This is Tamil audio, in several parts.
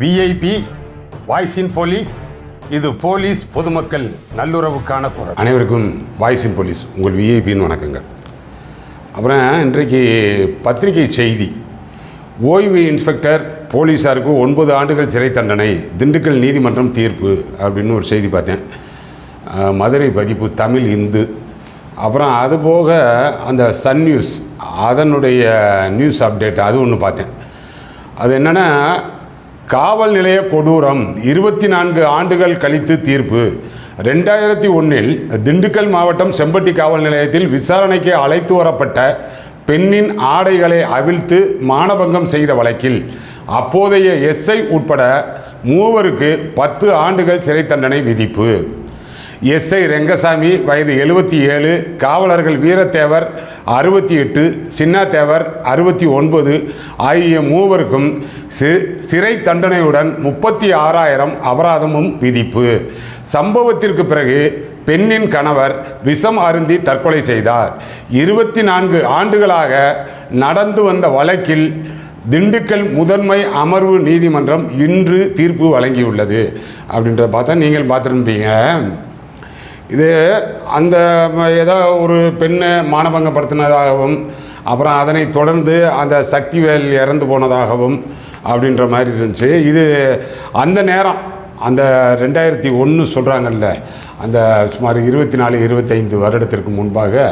விஐபி வாய்ஸ் இன் போலீஸ் இது போலீஸ் பொதுமக்கள் நல்லுறவுக்கான குரல். அனைவருக்கும் வாய்ஸ் இன் போலீஸ் உங்கள் விஐபின்னு வணக்கங்கள் அப்புறம் இன்றைக்கு பத்திரிகை செய்தி. ஓய்வு இன்ஸ்பெக்டர் போலீஸாருக்கு ஒன்பது ஆண்டுகள் சிறை தண்டனை திண்டுக்கல் நீதிமன்றம் தீர்ப்பு அப்படின்னு ஒரு செய்தி பார்த்தேன். மதுரை பதிப்பு தமிழ் இந்து. அப்புறம் அதுபோக அந்த சன் நியூஸ் அதனுடைய நியூஸ் அப்டேட் அது ஒன்று பார்த்தேன். அது என்னென்னா காவல் நிலைய கொடூரம் இருபத்தி நான்கு ஆண்டுகள் கழித்து தீர்ப்பு. ரெண்டாயிரத்தி ஒன்றில் திண்டுக்கல் மாவட்டம் செம்பட்டி காவல் நிலையத்தில் விசாரணைக்கு அழைத்து வரப்பட்ட பெண்ணின் ஆடைகளை அவிழ்த்து மானபங்கம் செய்த வழக்கில் அப்போதைய எஸ்ஐ உட்பட மூவருக்கு பத்து ஆண்டுகள் சிறை தண்டனை விதிப்பு. எஸ்ஐ ரெங்கசாமி வயது எழுபத்தி ஏழு காவலர்கள் வீரத்தேவர் அறுபத்தி எட்டு சின்னாத்தேவர் அறுபத்தி ஒன்பது ஆகிய மூவருக்கும் சி சிறை தண்டனையுடன் முப்பத்தி ஆறாயிரம் அபராதமும் விதிப்பு. சம்பவத்திற்கு பிறகு பெண்ணின் கணவர் விஷம் அருந்தி தற்கொலை செய்தார். இருபத்தி நான்கு ஆண்டுகளாக நடந்து வந்த வழக்கில் திண்டுக்கல் முதன்மை அமர்வு நீதிமன்றம் இன்று தீர்ப்பு வழங்கியுள்ளது. அப்படின்றத பார்த்தா நீங்கள் பார்த்துருப்பீங்க. இது அந்த ஏதோ ஒரு பெண்ணை மானபங்கப்படுத்தினதாகவும் அப்புறம் அதனை தொடர்ந்து அந்த சக்திவேல் இறந்து போனதாகவும் அப்படின்ற மாதிரி இருந்துச்சு. இது அந்த நேரம் அந்த ரெண்டாயிரத்தி ஒன்று சொல்கிறாங்கல்ல அந்த சுமார் இருபத்தி நாலு இருபத்தைந்து வருடத்திற்கு முன்பாக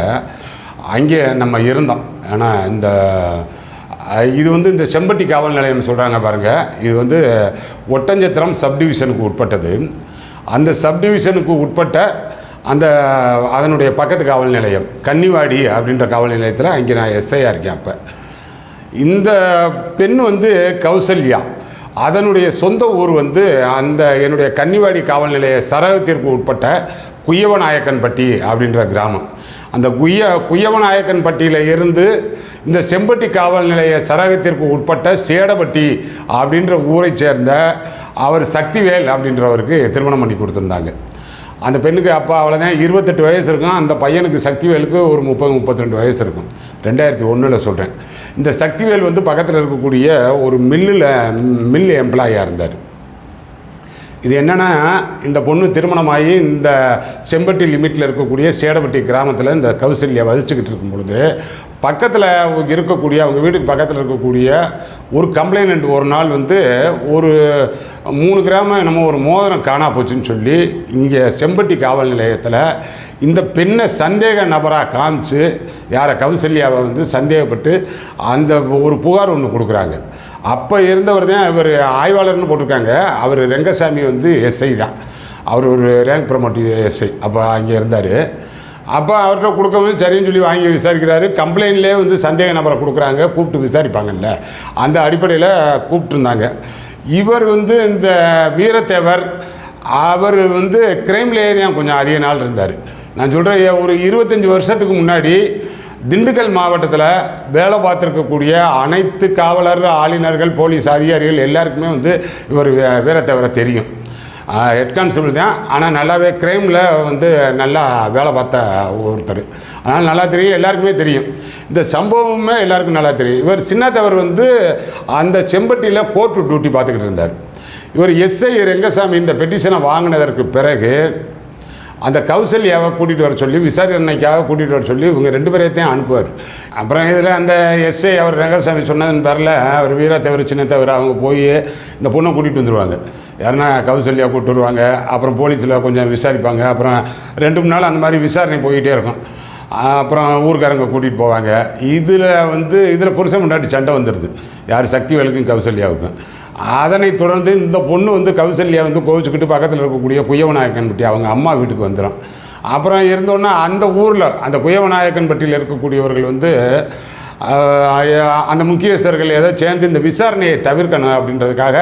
அங்கே நம்ம இருந்தோம். ஏன்னா இந்த இது வந்து இந்த செம்பட்டி காவல் நிலையம் சொல்கிறாங்க பாருங்கள் இது வந்து ஒட்டஞ்சத்திரம் சப்டிவிஷனுக்கு உட்பட்டது. அந்த சப்டிவிஷனுக்கு உட்பட்ட அந்த அதனுடைய பக்கத்து காவல் நிலையம் கன்னிவாடி அப்படின்ற காவல் நிலையத்தில் அங்கே நான் எஸ்ஐயாக இருக்கேன் அப்போ. இந்த பெண் வந்து கௌசல்யா. அதனுடைய சொந்த ஊர் வந்து அந்த என்னுடைய கன்னிவாடி காவல் நிலைய சரகத்திற்கு உட்பட்ட குய்யவநாயக்கன்பட்டி அப்படின்ற கிராமம். அந்த குய்ய குய்யவநாயக்கன்பட்டியில் இருந்து இந்த செம்பட்டி காவல் நிலைய சரகத்திற்கு உட்பட்ட சேடப்பட்டி அப்படின்ற ஊரை சேர்ந்த அவர் சக்திவேல் அப்படின்றவருக்கு திருமணம் பண்ணி கொடுத்துருந்தாங்க. அந்த பெண்ணுக்கு அப்போ அவ்வளோதான் இருபத்தெட்டு வயசு இருக்கும். அந்த பையனுக்கு சக்திவேலுக்கு ஒரு முப்பது முப்பத்திரெண்டு வயசு இருக்கும். ரெண்டாயிரத்தி ஒன்றில் சொல்கிறேன் இந்த சக்திவேல் வந்து பக்கத்தில் இருக்கக்கூடிய ஒரு மில்லில் மில் எம்ப்ளாயாக இருந்தார். இது என்னென்னா இந்த பொண்ணு திருமணமாகி இந்த செம்பட்டி லிமிட்டில் இருக்கக்கூடிய சேடப்பட்டி கிராமத்தில் இந்த கௌசல்யா வதிச்சுக்கிட்டு இருக்கும் பொழுது பக்கத்தில் இருக்கக்கூடிய அவங்க வீட்டுக்கு பக்கத்தில் இருக்கக்கூடிய ஒரு கம்ப்ளைனண்ட் ஒரு நாள் வந்து ஒரு மூணு கிராமம் நம்ம ஒரு மோதிரம் காணா போச்சுன்னு சொல்லி இங்கே செம்பட்டி காவல் நிலையத்தில் இந்த பெண்ணை சந்தேக நபராக காமிச்சு யாரை கவுசல்யாவை வந்து சந்தேகப்பட்டு அந்த ஒரு புகார் ஒன்று கொடுக்குறாங்க. அப்போ இருந்தவர் தான் இவர் ஆய்வாளர்னு போட்டிருக்காங்க. அவர் ரெங்கசாமி வந்து எஸ்ஐ தான். அவர் ஒரு ரேங்க் ப்ரமோட்டிவ் எஸ்ஐ அப்போ அங்கே இருந்தார். அப்போ அவர்கிட்ட கொடுக்கவும் சரின்னு சொல்லி வாங்கி விசாரிக்கிறாரு. கம்ப்ளைண்ட்லேயே வந்து சந்தேக நபரை கொடுக்குறாங்க. கூப்பிட்டு விசாரிப்பாங்கல்ல. அந்த அடிப்படையில் கூப்பிட்டுருந்தாங்க. இவர் வந்து இந்த வீரத்தேவர் அவர் வந்து கிரைம்லேயே தான் கொஞ்சம் அதிக நாள் இருந்தார்? நான் சொல்கிறேன் ஒரு இருபத்தஞ்சி வருஷத்துக்கு முன்னாடி திண்டுக்கல் மாவட்டத்தில் வேலை பார்த்துருக்கக்கூடிய அனைத்து காவலர் ஆளுநர்கள் போலீஸ் அதிகாரிகள் எல்லாருக்குமே வந்து இவர் வீரத்தேவரை தெரியும். ஹெட் கான்ஸ்டபிள் தான். ஆனால் நல்லாவே க்ரைமில் வந்து நல்லா வேலை பார்த்த ஒருத்தர். அதனால் நல்லா தெரியும் எல்லாருக்குமே தெரியும். இந்த சம்பவமே எல்லாருக்கும் நல்லா தெரியும். இவர் சின்னத்தவர் வந்து அந்த செம்பட்டியில் கோர்ட்டு டியூட்டி பார்த்துக்கிட்டு இருந்தார். இவர் எஸ்ஐ ரெங்கசாமி இந்த பெட்டிஷனை வாங்கினதற்கு பிறகு அந்த கௌசல்யாவை கூட்டிகிட்டு வர சொல்லி விசாரணைக்காக கூட்டிகிட்டு வர சொல்லி இவங்க ரெண்டு பேரையும் அனுப்புவார். அப்புறம் இதில் அந்த எஸ்ஐ அவர் ரங்கசாமி சொன்னதன் பேரில் அவர் வீரத்தவர் சின்னத்தவர் அவங்க போய் இந்த பொண்ணை கூட்டிகிட்டு வந்துடுவாங்க யாருன்னா கௌசல்யா கூப்பிட்டு வருவாங்க அப்புறம் போலீஸில் கொஞ்சம் விசாரிப்பாங்க அப்புறம் ரெண்டு மூணு நாள் அந்த மாதிரி விசாரணை போய்கிட்டே இருக்கும். அப்புறம் ஊர்க்காரங்க கூட்டிகிட்டு போவாங்க. இதில் வந்து இதில் புருஷன் முன்னாடி சண்டை வந்துடுது யார் சக்திவேலுக்கும் கௌசல்யாவுக்கும். அதனை தொடர்ந்து இந்த பொண்ணு வந்து கௌசல்யா வந்து கோவிச்சுக்கிட்டு பக்கத்தில் இருக்கக்கூடிய குயவநாயக்கன்பட்டி அவங்க அம்மா வீட்டுக்கு வந்துடும் அப்புறம் இருந்தோன்னா அந்த ஊரில் அந்த குயவநாயக்கன்பட்டியில் இருக்கக்கூடியவர்கள் வந்து அந்த முக்கியஸ்தர்கள் ஏதோ சேர்ந்து இந்த விசாரணையை தவிர்க்கணும் அப்படின்றதுக்காக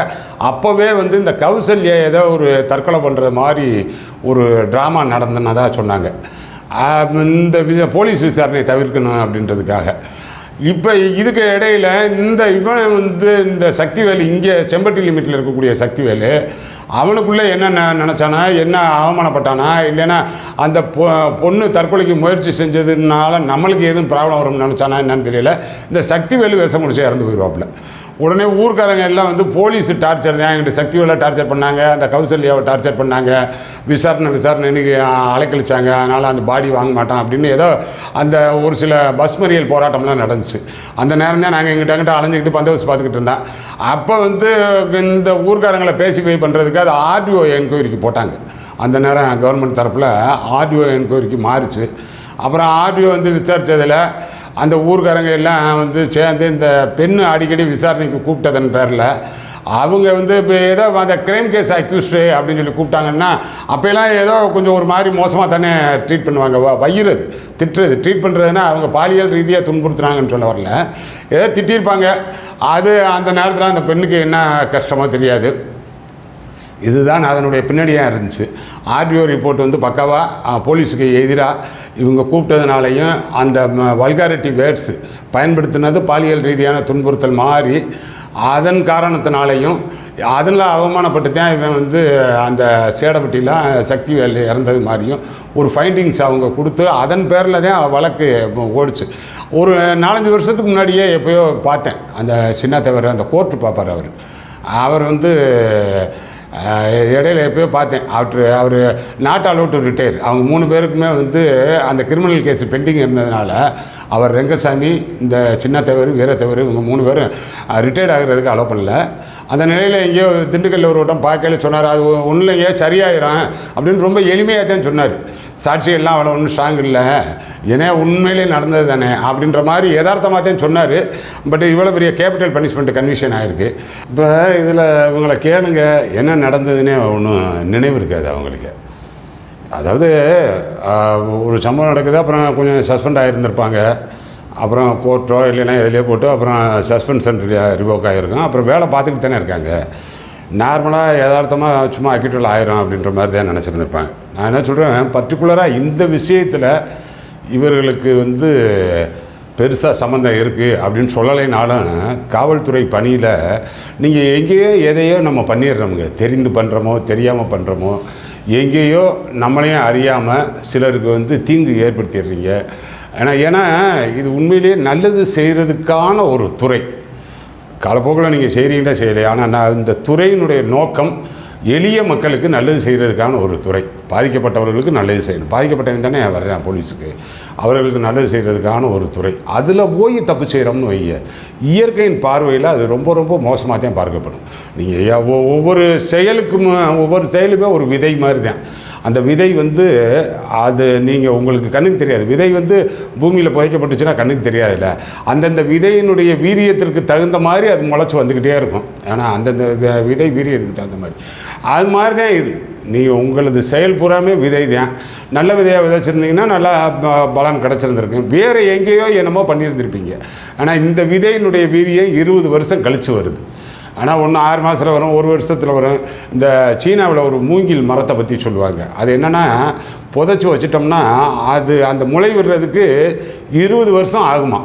அப்போவே வந்து இந்த கௌசல்யா ஏதோ ஒரு தற்கொலை பண்ணுற மாதிரி ஒரு ட்ராமா நடந்தனதா சொன்னாங்க. இந்த விச போலீஸ் விசாரணையை தவிர்க்கணும் அப்படின்றதுக்காக. இப்போ இதுக்கு இடையில இந்த இவன் வந்து இந்த சக்திவேலு இங்கே செம்பட்டி லிமிட்டில் இருக்கக்கூடிய சக்திவேலு அவனுக்குள்ளே என்ன நினச்சானா என்ன அவமானப்பட்டானா இல்லைன்னா அந்த பொ பொண்ணு தற்கொலைக்கு முயற்சி செஞ்சதுனால நம்மளுக்கு எதுவும் ப்ராப்ளம் வரும்னு நினச்சானா என்னன்னு தெரியல. இந்த சக்திவேலு விஷம் முடிச்சு இறந்து போயிடுவாப்புல உடனே ஊர்க்காரங்க எல்லாம் வந்து போலீஸ் டார்ச்சர் தான். எங்கிட்ட சக்திவேலை டார்ச்சர் பண்ணாங்க. அந்த கௌசல்யாவை டார்ச்சர் பண்ணாங்க. விசாரணை விசாரணை இன்றைக்கி அலைக்கழிச்சாங்க. அதனால் அந்த பாடி வாங்க மாட்டான் அப்படின்னு ஏதோ அந்த ஒரு சில பஸ் மறியல் போராட்டம்லாம் நடந்துச்சு. அந்த நேரம் தான் நாங்கள் எங்கிட்ட அங்கிட்ட அலைஞ்சிக்கிட்டு பந்தோபஸ்து பார்த்துக்கிட்டு இருந்தோம். அப்போ வந்து இந்த ஊர்க்காரங்களை போய் பண்ணுறதுக்கு அது ஆர்டிஓ என்கொயரிக்கு போட்டாங்க. அந்த நேரம் கவர்மெண்ட் தரப்பில் ஆர்டிஓ என்கொயரிக்கு மாறிச்சு. அப்புறம் ஆர்டிஓ வந்து விசாரித்ததில் அந்த ஊர்க்காரங்க எல்லாம் வந்து சேர்ந்து இந்த பெண்ணு அடிக்கடி விசாரணைக்கு கூப்பிட்டதன் பேரில் அவங்க வந்து இப்போ ஏதோ அந்த கிரைம் கேஸ் அக்யூஸ்டு அப்படின்னு சொல்லி கூப்பிட்டாங்கன்னா அப்போலாம் ஏதோ கொஞ்சம் ஒரு மாதிரி மோசமாக தானே ட்ரீட் பண்ணுவாங்க. வயிறது திட்டுறது. ட்ரீட் பண்ணுறதுன்னா அவங்க பாலியல் ரீதியாக துன்புறுத்துனாங்கன்னு சொல்ல வரல. ஏதோ திட்டியிருப்பாங்க அது அந்த நேரத்தில் அந்த பெண்ணுக்கு என்ன கஷ்டமோ தெரியாது. இதுதான் அதனுடைய பின்னணியாக இருந்துச்சு. ஆர்டிஓ ரிப்போர்ட் வந்து பக்காவாக போலீஸுக்கு எதிராக இவங்க கூப்பிட்டதுனாலையும் அந்த வல்காரிட்டி வேர்ட்ஸ் பயன்படுத்தினது பாலியல் ரீதியான துன்புறுத்தல் மாறி அதன் காரணத்தினாலையும் அதில் அவமானப்பட்டு தான் இவன் வந்து அந்த சேடப்பட்டியில் சக்தி வேலை இறந்தது மாதிரியும் ஒரு ஃபைண்டிங்ஸ் அவங்க கொடுத்து அதன் பேரில் தான் வழக்கு ஓடிச்சு. ஒரு நாலஞ்சு வருஷத்துக்கு முன்னாடியே எப்போயோ பார்த்தேன் அந்த சின்னத்தவர் அந்த கோர்ட்டு பார்ப்பார் அவர். அவர் வந்து இடையில எப்பயோ பார்த்தேன். அவர் அவர் நாட் அலோட் டு ரிட்டையர். அவங்க மூணு பேருக்குமே வந்து அந்த கிரிமினல் கேஸ் பெண்டிங் இருந்ததுனால அவர் ரெங்கசாமி இந்த சின்ன சின்னத்தவர் வீரத்தவர் இவங்க மூணு பேரும் ரிட்டையர்ட் ஆகிறதுக்கு அலோவ் பண்ணல. அந்த நிலையில் எங்கேயோ திண்டுக்கல்ல ஒரு வட்டம் பார்க்கல சொன்னார் அது ஒன்றும் இல்லைங்க சரியாயிரும் அப்படின்னு ரொம்ப எளிமையாக தான் சொன்னார். சாட்சியெல்லாம் அவ்வளோ ஒன்றும் ஸ்ட்ராங் இல்லை. ஏன்னா உண்மையிலே நடந்தது தானே அப்படின்ற மாதிரி யதார்த்தமாக தான் சொன்னார். பட் இவ்வளோ பெரிய கேபிட்டல் பனிஷ்மெண்ட் கன்விஷன் ஆகிருக்கு இப்போ இதில் இவங்களை கேளுங்க என்ன நடந்ததுன்னே ஒன்றும் நினைவு இருக்காது அவங்களுக்கு. அதாவது ஒரு சம்பவம் நடக்குது அப்புறம் கொஞ்சம் சஸ்பெண்ட் ஆகியிருந்திருப்பாங்க அப்புறம் கோர்ட்டோ இல்லைன்னா எதுலேயோ போட்டு அப்புறம் சஸ்பென்ஷன் ரிவோக் ஆகிருக்கும் அப்புறம் வேலை பார்த்துக்கிட்டு தானே இருக்காங்க. நார்மலாக யதார்த்தமாக சும்மா அக்கிட்டுவல் ஆயிரும் அப்படின்ற மாதிரி தான் நினச்சிருந்துருப்பாங்க. நான் என்ன சொல்கிறேன் பர்டிகுலராக இந்த விஷயத்தில் இவர்களுக்கு வந்து பெருசாக சம்மந்தம் இருக்குது அப்படின்னு சொல்லலைனாலும் காவல்துறை பணியில் நீங்கள் எங்கேயோ எதையோ நம்ம பண்ணிடுறோமுங்க. தெரிந்து பண்ணுறோமோ தெரியாமல் பண்ணுறோமோ எங்கேயோ நம்மளையும் அறியாமல் சிலருக்கு வந்து தீங்கு ஏற்படுத்திடுறீங்க. ஏன்னா ஏன்னா இது உண்மையிலேயே நல்லது செய்கிறதுக்கான ஒரு துறை. காலப்போக்கில் நீங்கள் செய்கிறீங்களா செய்யலை ஆனால் நான் இந்த துறையினுடைய நோக்கம் எளிய மக்களுக்கு நல்லது செய்கிறதுக்கான ஒரு துறை. பாதிக்கப்பட்டவர்களுக்கு நல்லது செய்யணும். பாதிக்கப்பட்டவன் தானே வர்றேன் போலீஸுக்கு. அவர்களுக்கு நல்லது செய்கிறதுக்கான ஒரு துறை. அதில் போய் தப்பு செய்கிறோம்னு வைங்க. இயற்கையின் பார்வையில் அது ரொம்ப ரொம்ப மோசமாக தான் பார்க்கப்படும். நீங்கள் ஒவ்வொரு செயலுக்கும் ஒவ்வொரு செயலுமே ஒரு விதை மாதிரி தான். அந்த விதை வந்து அது நீங்கள் உங்களுக்கு கண்ணுக்கு தெரியாது. விதை வந்து பூமியில் புதைக்கப்பட்டுச்சுன்னா கண்ணுக்கு தெரியாதுல்ல. அந்தந்த விதையினுடைய வீரியத்திற்கு தகுந்த மாதிரி அது முளைச்சி வந்துக்கிட்டே இருக்கும். ஏன்னா அந்தந்த வி- விதை வீரியத்துக்கு தகுந்த மாதிரி. அது மாதிரி தான் இது. நீங்கள் உங்களது செயல் பூராமே விதை தான் நல்ல விதையாக விதைச்சிருந்தீங்கன்னா நல்லா பலன் கிடச்சிருந்துருக்கும். வேறு எங்கேயோ என்னமோ பண்ணியிருந்திருப்பீங்க. ஆனால் இந்த விதையினுடைய வீரியம் இருபது வருஷம் கழித்து வருது. ஆனால் ஒன்று ஆறு மாதத்தில் வரும் ஒரு வருஷத்தில் வரும். இந்த சீனாவில் ஒரு மூங்கில் மரத்தை பற்றி சொல்லுவாங்க. அது என்னென்னா புதைச்சி வச்சிட்டோம்னா அது அந்த முளை விடுறதுக்கு இருபது வருஷம் ஆகுமா?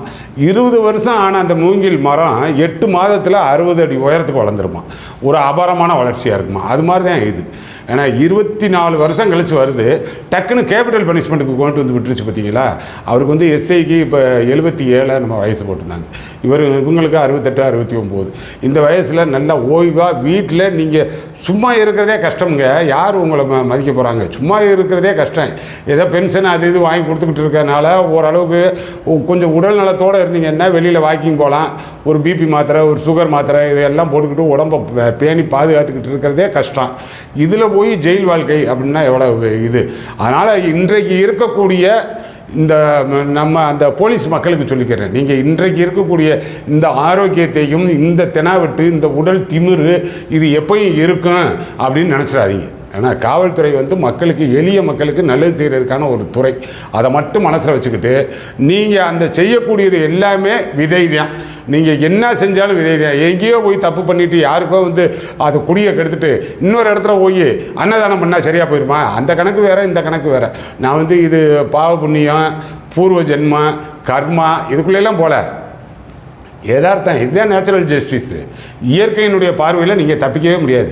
இருபது வருஷம் ஆன அந்த மூங்கில் மரம் எட்டு மாதத்தில் அறுபது அடி உயரத்துக்கு வளர்ந்துருமா? ஒரு அபாரமான வளர்ச்சியாக இருக்குமா? அது மாதிரி தான் இது. ஏன்னா இருபத்தி நாலு வருஷம் கழித்து வருது. டக்குன்னு கேபிட்டல் பனிஷ்மெண்ட்டுக்கு கொண்டு வந்து விட்டுருச்சு பார்த்தீங்களா அவருக்கு வந்து எஸ்ஐக்கு இப்போ எழுபத்தி ஏழை நம்ம வயசு போட்டிருந்தாங்க. இவர் இவங்களுக்கு அறுபத்தெட்டு அறுபத்தி ஒம்பது. இந்த வயசில் நல்லா ஓய்வாக வீட்டில் நீங்கள் சும்மா இருக்கிறதே கஷ்டம்ங்க. யார் உங்களை ம மதிக்க போகிறாங்க சும்மா இருக்கிறதே கஷ்டம். ஏதோ பென்ஷன் அது இது வாங்கி கொடுத்துக்கிட்டு இருக்கறனால ஓரளவுக்கு கொஞ்சம் உடல் நலத்தோடு இருந்தீங்கன்னா வெளியில் வாக்கிங் போகலாம். ஒரு பிபி மாத்திரை ஒரு சுகர் மாத்திரை இதெல்லாம் போட்டுக்கிட்டு உடம்ப பேணி பாதுகாத்துக்கிட்டு இருக்கிறதே கஷ்டம். இதில் போய் ஜெயில் வாழ்க்கை அப்படின்னா எவ்வளோ இது? அதனால் இன்றைக்கு இருக்கக்கூடிய இந்த நம்ம அந்த போலீஸ் மக்களுக்கு சொல்லிக்கிறேன். நீங்கள் இன்றைக்கு இருக்கக்கூடிய இந்த ஆரோக்கியத்தையும் இந்த தெனாவெட்டு இந்த உடல் திமிரு இது எப்பயும் இருக்கும் அப்படின்னு நினச்சிடாதீங்க. ஏன்னா காவல்துறை வந்து மக்களுக்கு எளிய மக்களுக்கு நல்லது செய்கிறதுக்கான ஒரு துறை. அதை மட்டும் மனசில் வச்சுக்கிட்டு நீங்கள் அந்த செய்யக்கூடியது எல்லாமே விதை தான் நீங்கள் என்ன செஞ்சாலும் விதை தான் எங்கேயோ போய் தப்பு பண்ணிவிட்டு யாருக்கோ வந்து அது குடியை கெடுத்துட்டு இன்னொரு இடத்துல போய் அன்னதானம் பண்ணால் சரியாக போயிருமா? அந்த கணக்கு வேறு இந்த கணக்கு வேறு. நான் வந்து இது பாவ புண்ணியம் பூர்வ ஜென்மம் கர்மா இதுக்குள்ளெல்லாம் போகல எதார்த்தம் இதுதான் நேச்சுரல் ஜஸ்டிஸு இயற்கையினுடைய பார்வையில் நீங்கள் தப்பிக்கவே முடியாது.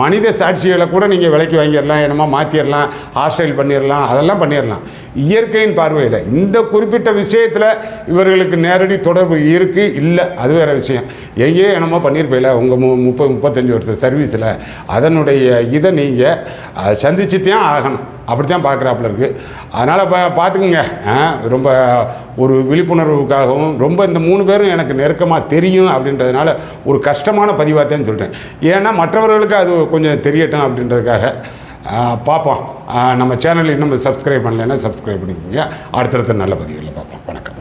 மனித சாட்சிகளை கூட நீங்கள் விலைக்கு வாங்கிடலாம் என்னமோ மாற்றிடலாம் ஹாஸ்டைல் பண்ணிடலாம் அதெல்லாம் பண்ணிடலாம். இயற்கையின் பார்வையில் இந்த குறிப்பிட்ட விஷயத்தில் இவர்களுக்கு நேரடி தொடர்பு இருக்குது இல்லை அது வேறு விஷயம். எங்கேயோ என்னமோ பண்ணியிருப்பீல உங்கள் மு முப்பது முப்பத்தஞ்சு வருஷம் சர்வீஸில் அதனுடைய இதை நீங்கள் சந்திச்சு தான் ஆகணும். அப்படி தான் பார்க்குறாப்புல இருக்குது அதனால் பா பார்த்துக்குங்க ஆ, ரொம்ப ஒரு விழிப்புணர்வுக்காகவும் ரொம்ப இந்த மூணு பேரும் எனக்கு நெருக்கமாக தெரியும் அப்படின்றதுனால ஒரு கஷ்டம் கஷ்டமான பதிவாக தான் சொல்கிறேன் ஏன்னா மற்றவர்களுக்கு அது கொஞ்சம் தெரியட்டும் அப்படின்றதுக்காக பார்ப்போம். நம்ம சேனல் இன்னும் சப்ஸ்கிரைப் பண்ணலைன்னா சப்ஸ்கிரைப் பண்ணிக்கோங்க. அடுத்தடுத்த நல்ல பதிவுகளில் பார்ப்போம். வணக்கம்.